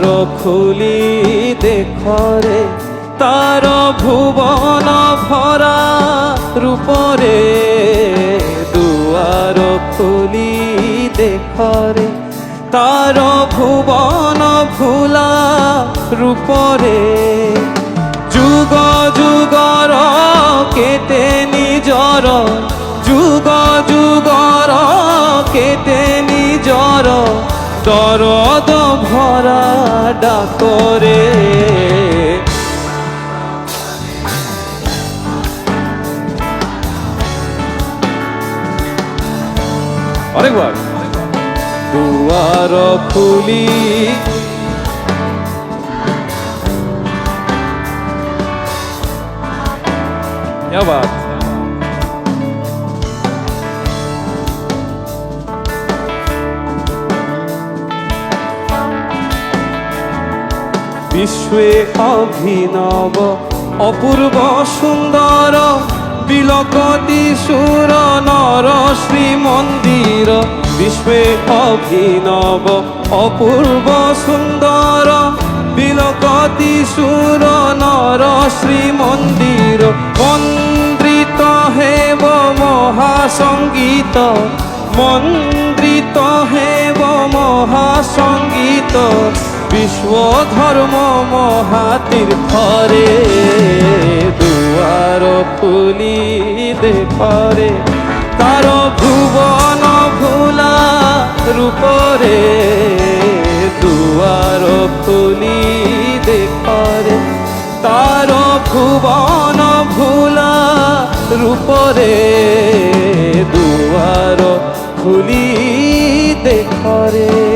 দুয়ার খুলি দেখরে তার ভুবন ভরা রূপরে। দুয়ার খুলি দেখরে তার ভুবন ভুলা রূপরে। যুগ যুগর কেটে নিজর যুগ যুগর কেটে দরদ ভরা ডাকরে। অনেকবার দুয়ার খুলি। আবার. বিশ্বে অভিনব, অপূর্ব সুন্দর বিলকতি সুর নর শ্রী মন্দির বিশ্বে অভিনব, অপূর্ব সুন্দর বিলকতি সুর নর শ্রী মন্দির মন্দ্রিত হেব মহাসঙ্গীত মন্দ্রিত হেব মহাসঙ্গীত বিশ্ব ধর্ম মহাতীর্থরে, দুয়ার খুলি দেখরে তার ভুবন ভুলা রূপরে, দুয়ার খুলি দেখরে তার ভুবন ভুলা রূপরে, দুয়ার খুলি দেখরে